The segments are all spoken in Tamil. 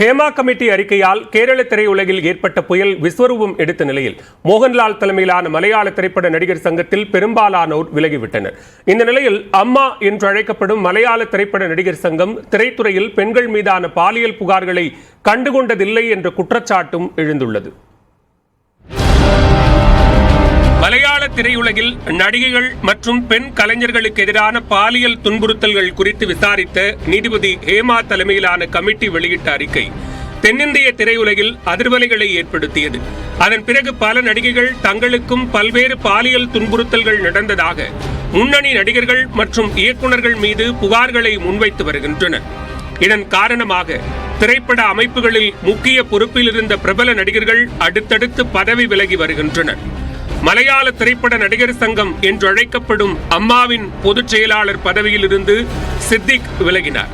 ஹேமா கமிட்டி அறிக்கையால் கேரள திரையுலகில் ஏற்பட்ட புயல் விஸ்வரூபம் எடுத்த நிலையில் மோகன்லால் தலைமையிலான மலையாள திரைப்பட நடிகர் சங்கத்தில் பெரும்பாலானோர் விலகிவிட்டனர். இந்த நிலையில் அம்மா என்று அழைக்கப்படும் மலையாள திரைப்பட நடிகர் சங்கம் திரைத்துறையில் பெண்கள் மீதான பாலியல் புகார்களை கண்டுகொண்டதில்லை என்ற குற்றச்சாட்டும் எழுந்துள்ளது. திரையுலகில் நடிகைகள் மற்றும் பெண் கலைஞர்களுக்கு எதிரான பாலியல் துன்புறுத்தல்கள் குறித்து விசாரித்த நீதிபதி ஹேமா தலைமையிலான கமிட்டி வெளியிட்ட அறிக்கை தென்னிந்திய திரையுலகில் அதிர்வலைகளை ஏற்படுத்தியது. அதன் பிறகு பல நடிகைகள் தங்களுக்கும் பல்வேறு பாலியல் துன்புறுத்தல்கள் நடந்ததாக முன்னணி நடிகர்கள் மற்றும் இயக்குநர்கள் மீது புகார்களை முன்வைத்து வருகின்றனர். இதன் காரணமாக திரைப்பட அமைப்புகளில் முக்கிய பொறுப்பில் இருந்த பிரபல நடிகர்கள் அடுத்தடுத்து பதவி விலகி வருகின்றனர். மலையாள திரைப்பட நடிகர் சங்கம் என்று அழைக்கப்படும் அம்மாவின் பொதுச் செயலாளர் பதவியில் இருந்து சித்திக் விலகினார்.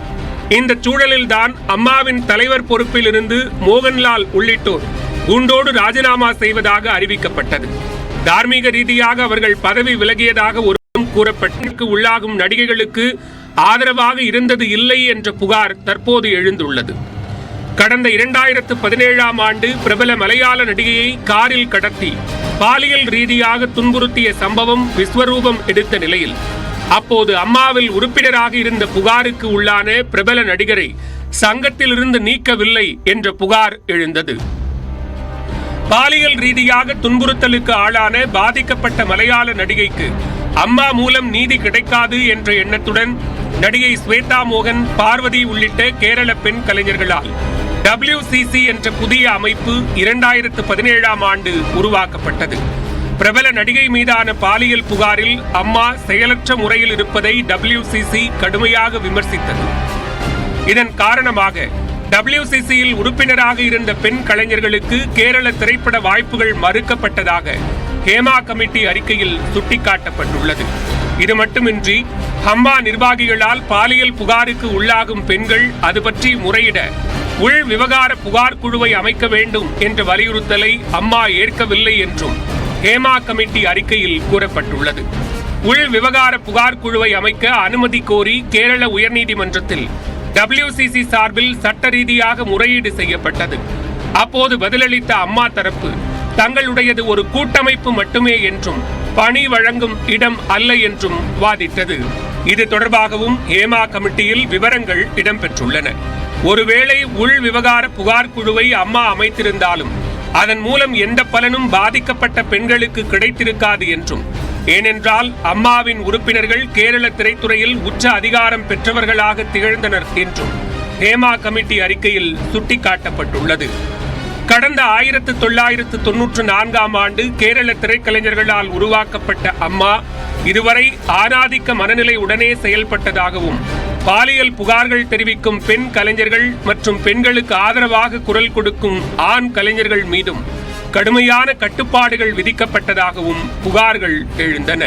இந்த சூழலில்தான் அம்மாவின் தலைவர் பொறுப்பில் இருந்து மோகன்லால் உள்ளிட்டோர் குண்டோடு ராஜினாமா செய்வதாக அறிவிக்கப்பட்டது. தார்மீக ரீதியாக அவர்கள் பதவி விலகியதாக ஒரு கூறப்பட்டு உள்ளாகும் நடிகைகளுக்கு ஆதரவாக இருந்தது இல்லை என்ற புகார் தற்போது எழுந்துள்ளது. கடந்த இரண்டாயிரத்து பதினேழாம் ஆண்டு பிரபல மலையாள நடிகையை காரில் கடத்தி பாலியல் ரீதியாக துன்புறுத்திய சம்பவம் விஸ்வரூபம் எடுத்த நிலையில் அப்போது அம்மாவில் உறுப்பினராக இருந்த புகாருக்கு உள்ளான பிரபல நடிகரை சங்கத்திலிருந்து நீக்கவில்லை என்ற புகார் எழுந்தது. பாலியல் ரீதியாக துன்புறுத்தலுக்கு ஆளான பாதிக்கப்பட்ட மலையாள நடிகைக்கு அம்மா மூலம் நீதி கிடைக்காது என்ற எண்ணத்துடன் நடிகை ஸ்வேதா மோகன் பார்வதி உள்ளிட்ட கேரள பெண் கலைஞர்களால் டபிள்யூசிசி என்ற புதிய அமைப்பு இரண்டாயிரத்து பதினேழாம் ஆண்டு உருவாக்கப்பட்டது. பிரபல நடிகை மீதான பாலியல் புகாரில் அம்மா செயலற்ற முறையில் இருப்பதை டபிள்யூசிசி கடுமையாக விமர்சித்தது. இதன் காரணமாக டபிள்யூசிசியில் உறுப்பினராக இருந்த பெண் கலைஞர்களுக்கு கேரள திரைப்பட வாய்ப்புகள் மறுக்கப்பட்டதாக ஹேமா கமிட்டி அறிக்கையில் சுட்டிக்காட்டப்பட்டுள்ளது. இது மட்டுமின்றி ஹம்மா நிர்வாகிகளால் பாலியல் புகாருக்கு உள்ளாகும் பெண்கள் அது பற்றி முறையிட உள் விவகார புகார் குழுவை அமைக்க வேண்டும் என்ற வலியுறுத்தலை அம்மா ஏற்கவில்லை என்றும் ஹேமா கமிட்டி அறிக்கையில் கூறப்பட்டுள்ளது. உள் விவகார புகார் குழுவை அமைக்க அனுமதி கோரி கேரள உயர்நீதிமன்றத்தில் டபிள்யூசிசி சார்பில் சட்ட ரீதியாக முறையீடு செய்யப்பட்டது. அப்போது பதிலளித்த அம்மா தரப்பு தங்களுடையது ஒரு கூட்டமைப்பு மட்டுமே என்றும் பணி வழங்கும் இடம் அல்ல என்றும் வாதிட்டது. இது தொடர்பாகவும் ஹேமா கமிட்டியில் விவரங்கள் இடம்பெற்றுள்ளன. ஒருவேளை உள் விவகார புகார் குழுவை அம்மா அமைத்திருந்தாலும் அதன் மூலம் எந்த பலனும் பாதிக்கப்பட்ட பெண்களுக்கு கிடைத்திருக்காது என்றும். ஏனென்றால் அம்மாவின் உறுப்பினர்கள் கேரள திரைத்துறையில் உச்ச அதிகாரம் பெற்றவர்களாக திகழ்ந்தனர் என்றும் ஹேமா கமிட்டி அறிக்கையில் சுட்டிக்காட்டப்பட்டுள்ளது. கடந்த ஆயிரத்து தொள்ளாயிரத்து தொன்னூற்று நான்காம் ஆண்டு கேரள திரைக்கலைஞர்களால் உருவாக்கப்பட்ட அம்மா இதுவரை ஆணாதிக்க மனநிலை உடனே செயல்பட்டதாகவும் பாலியல் புகார்கள் தெரிவிக்கும் பெண் கலைஞர்கள் மற்றும் பெண்களுக்கு ஆதரவாக குரல் கொடுக்கும் ஆண் கலைஞர்கள் மீதும் கடுமையான கட்டுப்பாடுகள் விதிக்கப்பட்டதாகவும் புகார்கள் எழுந்தன.